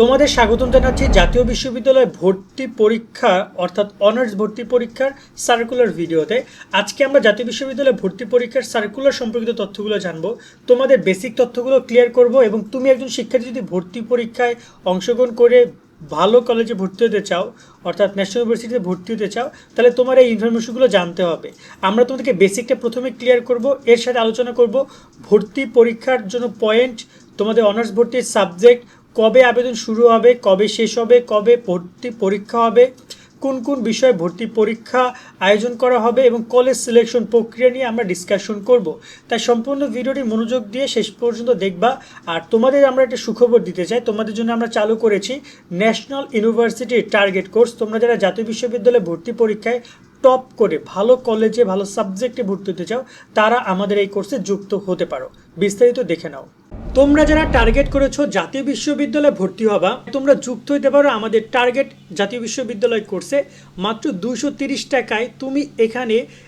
তোমাদের স্বাগতম জানাচ্ছি জাতীয় বিশ্ববিদ্যালয় ভর্তি পরীক্ষা, অর্থাৎ অনার্স ভর্তি পরীক্ষার সার্কুলার ভিডিওতে আজকে আমরা জাতীয় বিশ্ববিদ্যালয় ভর্তি পরীক্ষার সার্কুলার সম্পর্কিত তথ্যগুলো জানব। তোমাদের বেসিক তথ্যগুলো ক্লিয়ার করব এবং তুমি একজন শিক্ষার্থী যদি ভর্তি পরীক্ষায় অংশগ্রহণ করে ভালো কলেজে ভর্তি হতে চাও, অর্থাৎ ন্যাশনাল ইউনিভার্সিটিতে ভর্তি হতে চাও, তাহলে তোমার এই ইনফরমেশনগুলো জানতে হবে। আমরা তোমাদেরকে বেসিকটা প্রথমে ক্লিয়ার করব, এর সাথে আলোচনা করব। ভর্তি পরীক্ষার জন্য পয়েন্ট তোমাদের অনার্স ভর্তির সাবজেক্ট কবে আবেদন শুরু হবে, কবে শেষ হবে, কবে ভর্তি পরীক্ষা হবে, কোন কোন বিষয়ে ভর্তি পরীক্ষা আয়োজন করা হবে এবং কলেজ সিলেকশন প্রক্রিয়া নিয়ে আমরা ডিসকাশন করব। তাই সম্পূর্ণ ভিডিওটি মনোযোগ দিয়ে শেষ পর্যন্ত দেখবা। আর তোমাদের আমরা একটা সুখবর দিতে চাই, তোমাদের জন্য আমরা চালু করেছি ন্যাশনাল ইউনিভার্সিটির টার্গেট কোর্স তোমরা যারা জাতীয় বিশ্ববিদ্যালয়ে ভর্তি পরীক্ষায় টপ করে ভালো কলেজে ভালো সাবজেক্টে ভর্তি হতে চাও, তারা আমাদের এই কোর্সে যুক্ত হতে পারো। বিস্তারিত দেখে নাও। তোমরা যারা টার্গেট করেছ জাতীয় বিশ্ববিদ্যালয়ে ভর্তি হবা, তোমরা যুক্ত হইতে পারো আমাদের টার্গেট জাতীয় বিশ্ববিদ্যালয় কোর্সে মাত্র দুশো টাকায় তুমি এখানে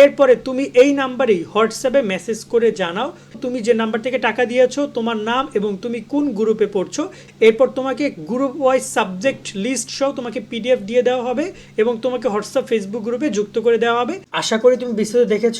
এরপরে তুমি এই নাম্বারেই হোয়াটসঅ্যাপে মেসেজ করে জানাও, তুমি যে নাম্বার থেকে টাকা দিয়েছ, তোমার নাম এবং তুমি কোন গ্রুপে পড়ছো। এরপর তোমাকে গ্রুপ ওয়াইজ সাবজেক্ট লিস্ট সহ তোমাকে পিডিএফ দিয়ে দেওয়া হবে এবং তোমাকে হোয়াটসঅ্যাপ ফেসবুক গ্রুপে যুক্ত করে দেওয়া হবে। আশা করি তুমি বিস্তারিত দেখেছ।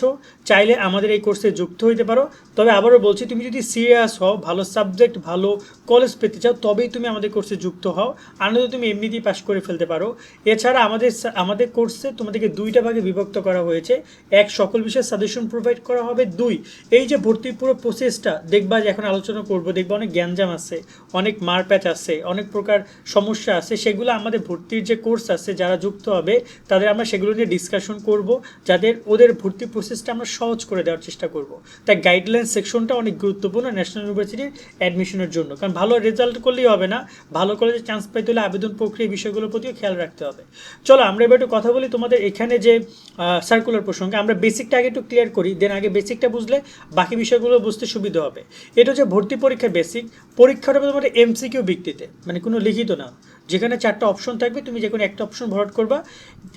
চাইলে আমাদের এই কোর্সে যুক্ত হইতে পারো। তবে আবারও বলছি, তুমি যদি সিরিয়াস হও, ভালো সাবজেক্ট ভালো কলেজ পেতে চাও, তবেই তুমি আমাদের কোর্সে যুক্ত হও। আনন্দ তুমি এমনিতেই পাশ করে ফেলতে পারো। এছাড়া আমাদের আমাদের কোর্সে তোমাদেরকে দুইটা ভাগে বিভক্ত করা হয়েছে। এক সকল বিষয়ে সাজেশন প্রোভাইড করা হবে। দুই, এই যে ভর্তির পুরো প্রসেসটা দেখবা যে এখন আলোচনা করব, দেখবা অনেক জ্ঞানজাম আছে, অনেক মারপ্যাচ আছে, অনেক প্রকার সমস্যা আছে, সেগুলো আমাদের ভর্তির যে কোর্স আছে, যারা যুক্ত হবে, তাদের আমরা সেগুলো নিয়ে ডিসকাশন করব, যাদের ওদের ভর্তি প্রসেসটা আমরা সহজ করে দেওয়ার চেষ্টা করব। তাই গাইডলাইন সেকশনটা অনেক গুরুত্বপূর্ণ ন্যাশনাল ইউনিভার্সিটির অ্যাডমিশনের জন্য। কারণ ভালো রেজাল্ট করলেই হবে না, ভালো কলেজে চান্স পাইতে হলে আবেদন প্রক্রিয়া বিষয়গুলোর প্রতিও খেয়াল রাখতে হবে। চলো আমরা এবার একটু কথা বলি তোমাদের এখানে যে সার্কুলার প্রসঙ্গে। আমরা বেসিকটা আগে একটু ক্লিয়ার করি দেন আগে বেসিকটা বুঝলে বাকি বিষয়গুলো বুঝতে সুবিধা হবে। এটা হচ্ছে ভর্তি পরীক্ষা বেসিক পরীক্ষাটা হবে তোমাদের এমসিকিউ ভিত্তিতে মানে কোনো লিখিত না। যেখানে চারটা অপশন থাকবে, তুমি যে কোনো একটা অপশন ভরাট করবা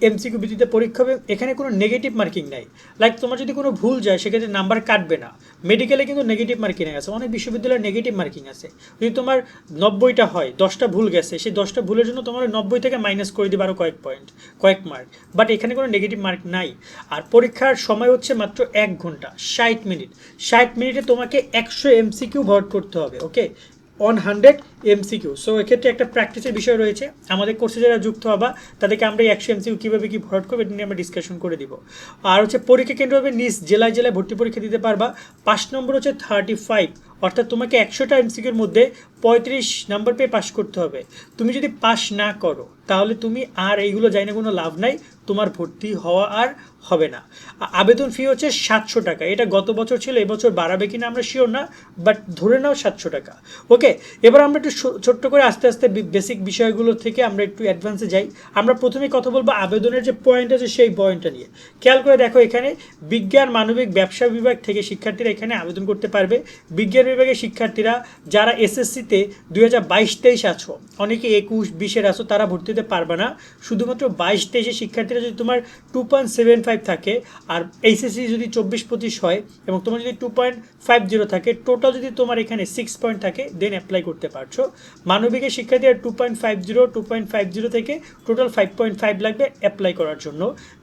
এমসিকিউ ভিত্তিতে পরীক্ষা হবে, এখানে কোনো নেগেটিভ মার্কিং নাই। লাইক তোমার যদি কোনো ভুল যায়, সেক্ষেত্রে নাম্বার কাটবে না। মেডিকেলে কিন্তু নেগেটিভ মার্কিং আছে, অনেক বিশ্ববিদ্যালয়ে নেগেটিভ মার্কিং আছে। যদি তোমার নব্বইটা হয়, দশটা ভুল গেছে, সেই দশটা ভুলের জন্য তোমার নব্বই থেকে মাইনাস করে দিবে আরও কয়েক পয়েন্ট কয়েক মার্ক বাট এখানে কোনো নেগেটিভ মার্ক নাই। আর পরীক্ষার সময় হচ্ছে মাত্র এক ঘণ্টা, ষাট মিনিট ষাট মিনিটে তোমাকে একশো এমসিকিউ ভর্ট করতে হবে okay one hundred MCQ so এক্ষেত্রে একটা প্র্যাকটিসের বিষয় রয়েছে। আমাদের কোর্সে যারা যুক্ত হবা, তাদেরকে আমরা এই একশো এমসিকিউ কীভাবে কী ভরাট করব, এটা নিয়ে আমরা ডিসকাশন করে দিব। আর হচ্ছে পরীক্ষা কেন্দ্রভাবে নিজ জেলায় জেলায় ভর্তি পরীক্ষা দিতে পারবা। পাঁচ নম্বর হচ্ছে থার্টি ফাইভ অর্থাৎ তোমাকে একশোটা এমসিকিউর মধ্যে পঁয়ত্রিশ নাম্বার পেয়ে পাশ করতে হবে। তুমি যদি পাশ না করো, তাহলে তুমি আর এইগুলো যাই না কোনো লাভ নাই, তোমার ভর্তি হওয়া আর হবে না। আবেদন ফি হচ্ছে সাতশো টাকা। এটা গত বছর ছিল, এবছর বাড়াবে কিনা আমরা শিওর না বাট ধরে নাও সাতশো টাকা। ওকে এবার আমরা একটু ছোট্ট করে আস্তে আস্তে বেসিক বিষয়গুলো থেকে আমরা একটু অ্যাডভান্সে যাই। আমরা প্রথমে কথা বলব আবেদনের যে পয়েন্ট আছে, সেই পয়েন্টটা নিয়ে। খেয়াল করে দেখো এখানে বিজ্ঞান, মানবিক, ব্যবসা বিভাগ থেকে শিক্ষার্থীরা এখানে আবেদন করতে পারবে। বিজ্ঞান বিভাগের শিক্ষার্থীরা যারা এসএসসিতে দুই হাজার বাইশ তেইশ আছো, অনেকে একুশ, বিশের আছো, তারা ভর্তি হতে পারবে না। শুধুমাত্র বাইশ তেইশের শিক্ষার্থীরা যদি তোমার টু পয়েন্ট সেভেন ফাইভ থাকে আর এইচএসসি যদি চব্বিশ পঁচিশ হয় এবং তোমার যদি টু পয়েন্ট ফাইভ জিরো থাকে টোটাল যদি তোমার এখানে সিক্স পয়েন্ট থাকে দেন অ্যাপ্লাই করতে পারছ। মানবিকের শিক্ষার্থীরা two point five zero two point five zero থেকে টোটাল ফাইভ পয়েন্ট ফাইভ লাগবে অ্যাপ্লাই করার জন্য।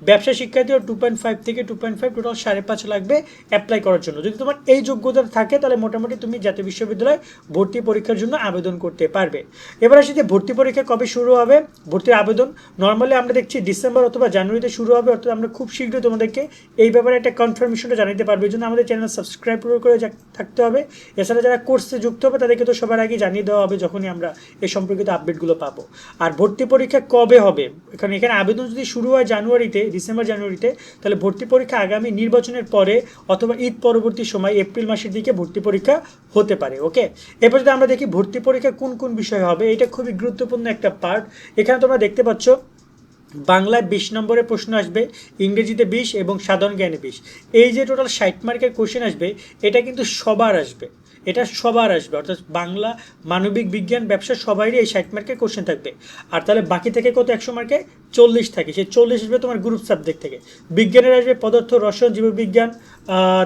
ব্যবসা শিক্ষার্থীরা টু পয়েন্ট ফাইভ থেকে টু পয়েন্ট ফাইভ টোটাল সাড়ে পাঁচ লাগবে অ্যাপ্লাই করার জন্য। যদি তোমার এই যোগ্যতা থাকে, তাহলে মোটামুটি তুমি জাতীয় বিশ্ববিদ্যালয়ে ভর্তি পরীক্ষার জন্য আবেদন করতে পারবে। এবার আসি যে ভর্তি পরীক্ষা কবে শুরু হবে, ভর্তির আবেদন। নর্মালি আমরা দেখছি ডিসেম্বর অথবা জানুয়ারিতে শুরু হবে, অর্থাৎ আমরা খুব শীঘ্রই তোমাদেরকে এই ব্যাপারে একটা কনফার্মেশনটা জানাতে পারব। এই জন্য আমাদের চ্যানেল সাবস্ক্রাইব করে থাকতে হবে। এছাড়া যারা কোর্সে যুক্ত হবে, তাদেরকে তো সবার আগে জানিয়ে দেওয়া হবে যখনই আমরা এ সম্পর্কিত আপডেটগুলো পাবো। আর ভর্তি পরীক্ষা কবে হবে? এখানে এখানে আবেদন যদি শুরু হয় জানুয়ারিতে ডিসেম্বর জানুয়ারিতে তাহলে ভর্তি পরীক্ষা আগামী নির্বাচনের পরে অথবা ঈদ পরবর্তী সময় এপ্রিল মাসের দিকে ভর্তি পরীক্ষা হতে পারে ওকে এরপর যদি আমরা দেখি ভর্তি পরীক্ষা কোন কোন বিষয় হবে, এটা খুবই গুরুত্বপূর্ণ একটা পার্ট এখানে তোমরা দেখতে পাচ্ছ, বাংলায় বিশ নম্বরে প্রশ্ন আসবে, ইংরেজিতে বিশ এবং সাধারণ জ্ঞানে বিশ। এই যে টোটাল ষাট মার্কের কোশ্চেন আসবে, এটা কিন্তু সবার আসবে। এটা সবার আসবে। অর্থাৎ বাংলা মানবিক বিজ্ঞান ব্যবসা সবারই এই ষাট মার্কের কোশ্চেন থাকবে। আর তাহলে বাকি থেকে কত একশো মার্কে চল্লিশ থাকে। সেই চল্লিশ আসবে তোমার গ্রুপ সাবজেক্ট থেকে। বিজ্ঞানের আসবে পদার্থ, রসায়ন, জীববিজ্ঞান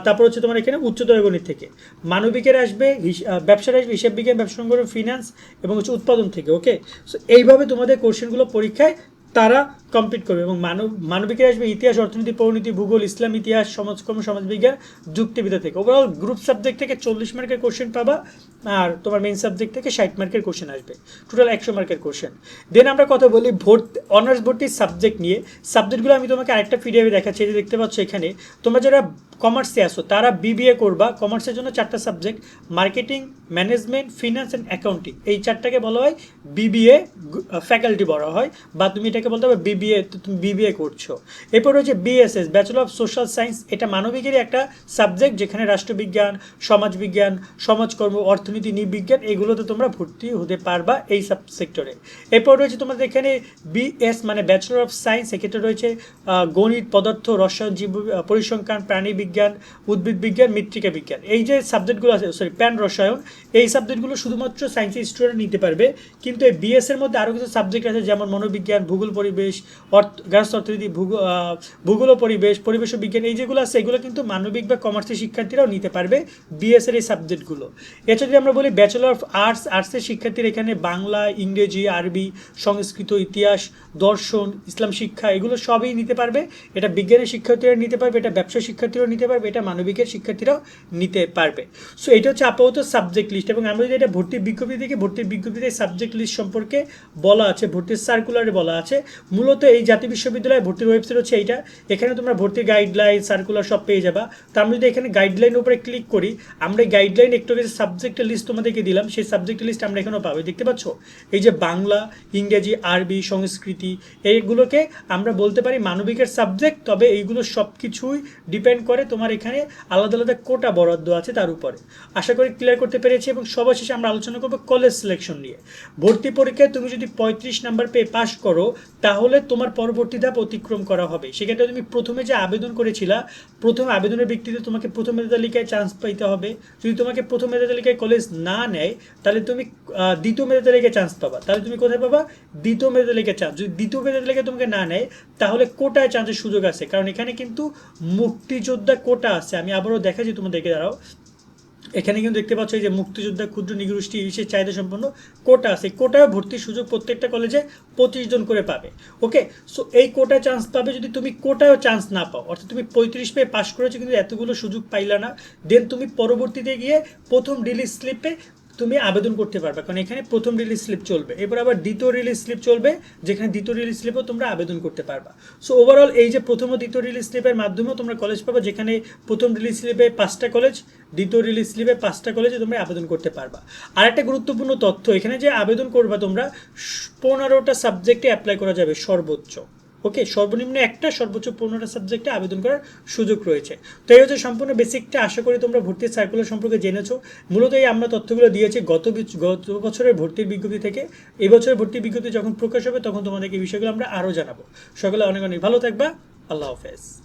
তারপর হচ্ছে তোমার এখানে উচ্চতর গণিত থেকে। মানবিকের আসবে ব্যবসার আসবে হিসাব বিজ্ঞান, ব্যবসা সংগ্রহ ফিনান্স এবং হচ্ছে উৎপাদন থেকে ওকে সো এইভাবে তোমাদের কোশ্চেনগুলো পরীক্ষায় তারা কমপ্লিট করবে এবং মানব মানবিকের আসবে ইতিহাস, অর্থনীতি পরিণতি ভূগোল, ইসলাম, ইতিহাস, সমাজকর্ম, সমাজবিজ্ঞান, যুক্তিবিদ্যা থেকে। ওভারঅল গ্রুপ সাবজেক্ট থেকে চল্লিশ মার্কের কোশ্চেন পাবা আর তোমার মেইন সাবজেক্ট থেকে ষাট মার্কের কোশ্চেন আসবে। টোটাল একশো মার্কের কোশ্চেন দেন আমরা কথা বলি ভর্তি অনার্স ভর্তির সাবজেক্ট নিয়ে। সাবজেক্টগুলো আমি তোমাকে আরেকটা পিডিএফে দেখাচ্ছি যে দেখতে পাচ্ছ এখানে। তোমরা যারা কমার্সে আসো তারা বিবিএ করবা। কমার্সের জন্য চারটা subject marketing management finance and accounting এই চারটাকে বলা হয় বিবিএ ফ্যাকাল্টি বলা হয়। বা তুমি এটাকে বলতে হবে বিবিএ তুমি বিবিএ করছ। এরপর রয়েছে BSS bachelor of social science এটা মানবিকেরই একটা সাবজেক্ট যেখানে রাষ্ট্রবিজ্ঞান, সমাজবিজ্ঞান, সমাজকর্ম, অর্থনীতি, নৃবিজ্ঞান, এগুলোতে তোমরা ভর্তি হতে পারবা এই সাব সেক্টরে এরপর রয়েছে তোমাদের এখানে বিএস মানে ব্যাচেলর অফ সায়েন্স এক্ষেত্রে রয়েছে গণিত, পদার্থ, রসায়ন, জীব পরিসংখ্যান, প্রাণী বিজ্ঞান, উদ্ভিদ বিজ্ঞান, মৃত্তিকা বিজ্ঞান। এই যে সাবজেক্টগুলো আছে সরি প্যান রসায়ন, এই সাবজেক্টগুলো শুধুমাত্র সায়েন্সের স্টুডেন্ট নিতে পারবে। কিন্তু এই বিএস এর মধ্যে আরও কিছু সাবজেক্ট আছে, যেমন মনোবিজ্ঞান, ভূগোল, পরিবেশ অর্থ অর্থনীতি ভূগোল পরিবেশ পরিবেশ বিজ্ঞান, এই যেগুলো আছে, এগুলো কিন্তু মানবিক বা কমার্সের শিক্ষার্থীরাও নিতে পারবে বিএস এর এই সাবজেক্টগুলো এছাড়া যদি আমরা বলি ব্যাচেলর অফ আর্টস আর্টসের শিক্ষার্থীরা এখানে বাংলা, ইংরেজি, আরবি, সংস্কৃত, ইতিহাস, দর্শন, ইসলাম শিক্ষা, এগুলো সবই নিতে পারবে। এটা বিজ্ঞানের শিক্ষার্থীরা নিতে পারবে, এটা ব্যবসা শিক্ষার্থীরাও নিতে পারবে, এটা মানবিকের শিক্ষার্থীরাও নিতে পারবে। সো এটা হচ্ছে আপাতত সাবজেক্ট লিস্ট এবং আমরা যদি এটা ভর্তির বিজ্ঞপ্তি দেখি, ভর্তির বিজ্ঞপ্তিতে সাবজেক্ট লিস্ট সম্পর্কে বলা আছে, ভর্তির সার্কুলারে বলা আছে। মূলত এই জাতীয় বিশ্ববিদ্যালয়ে ভর্তির ওয়েবসাইট হচ্ছে এইটা। এখানে তোমরা ভর্তির গাইডলাইন সার্কুলার সব পেয়ে যাবা। তো আমরা যদি এখানে গাইডলাইনের উপরে ক্লিক করি, আমরা গাইডলাইন একটু আগে সাবজেক্টের লিস্ট তোমাদেরকে দিলাম, সেই সাবজেক্টের লিস্ট আমরা এখানেও পাবো। দেখতে পাচ্ছ? এই যে বাংলা, ইংরেজি, আরবি, সংস্কৃতি, এইগুলোকে আমরা বলতে পারি মানবিকের সাবজেক্ট তবে এইগুলো সব কিছুই ডিপেন্ড করে তোমার এখানে আলাদা আলাদা কোটা বরাদ্দ আছে তার উপরে। আশা করি ক্লিয়ার করতে পেরেছি এবং সবার শেষে আমরা আলোচনা করব কলেজ সিলেকশন নিয়ে। ভর্তি পরীক্ষায় তুমি যদি পঁয়ত্রিশ নাম্বার পেয়ে পাশ করো, তাহলে তোমার পরবর্তী ধাপ অতিক্রম করা হবে। সেক্ষেত্রে তুমি প্রথমে যে আবেদন করেছিলা, প্রথম আবেদনের ভিত্তিতে তোমাকে প্রথম মেধা তালিকায় চান্স পাইতে হবে। যদি তোমাকে প্রথম মেধা তালিকায় কলেজ না নেয়, তাহলে তুমি দ্বিতীয় মেধা তালিকায় চান্স পাবা। তাহলে তুমি কোথায় পাবা? দ্বিতীয় মেধা তালিকায় চান্স যদি দ্বিতীয় মেধা তালিকায় তোমাকে না নেয়, তাহলে কোটায় চান্সের সুযোগ আছে। কারণ এখানে কিন্তু মুক্তিযোদ্ধা কোটা আছে। আমি আবারও দেখাচ্ছি তোমাদেরকে, দাঁড়াও। এখানে কিন্তু দেখতে পাচ্ছ যে মুক্তিযোদ্ধা ক্ষুদ্র নিগোষ্ঠী বিশেষ চাহিদা সম্পন্ন কোটা আছে কোটায় ভর্তির সুযোগ প্রত্যেকটা কলেজে পঁচিশ জন করে পাবে। ওকে সো এই কোটায় চান্স পাবে যদি তুমি কোটায়ও চান্স না পাও। অর্থাৎ তুমি পঁয়ত্রিশ পেয়ে পাশ করেছ কিন্তু এতগুলো সুযোগ পাইলা না। দেন তুমি পরবর্তীতে গিয়ে প্রথম রিলিজ স্লিপে তুমি আবেদন করতে পারবে, কারণ এখানে প্রথম রিলিজ স্লিপ চলবে। এবার আবার দ্বিতীয় রিলিজ স্লিপ চলবে, যেখানে দ্বিতীয় রিলিজ স্লিপও তোমরা আবেদন করতে পারবা। সো ওভারঅল এই যে প্রথম ও দ্বিতীয় রিলিজ স্লিপের মাধ্যমেও তোমরা কলেজ পাবে, যেখানে প্রথম রিলিজ স্লিপে পাঁচটা কলেজ দ্বিতীয় রিলিজ স্লিপে পাঁচটা কলেজে তোমরা আবেদন করতে পারবা। আর একটা গুরুত্বপূর্ণ তথ্য, এখানে যে আবেদন করবা তোমরা পনেরোটা সাবজেক্টে অ্যাপ্লাই করা যাবে সর্বোচ্চ। ওকে, সর্বনিম্ন একটা, সর্বোচ্চ পনেরোটা সাবজেক্টে আবেদন করার সুযোগ রয়েছে। তো এই হচ্ছে সম্পূর্ণ বেসিকটা আশা করি তোমরা ভর্তির সার্কুলার সম্পর্কে জেনেছো। মূলত এই আমরা তথ্যগুলো দিয়েছি গত গত বছরের ভর্তির বিজ্ঞপ্তি থেকে। এবছরের বছরের ভর্তির বিজ্ঞপ্তি যখন প্রকাশ হবে, তখন তোমাদেরকে এই বিষয়গুলো আমরা আরও জানাব। সকলে অনেক অনেক ভালো থাকবা। আল্লাহ হাফেজ।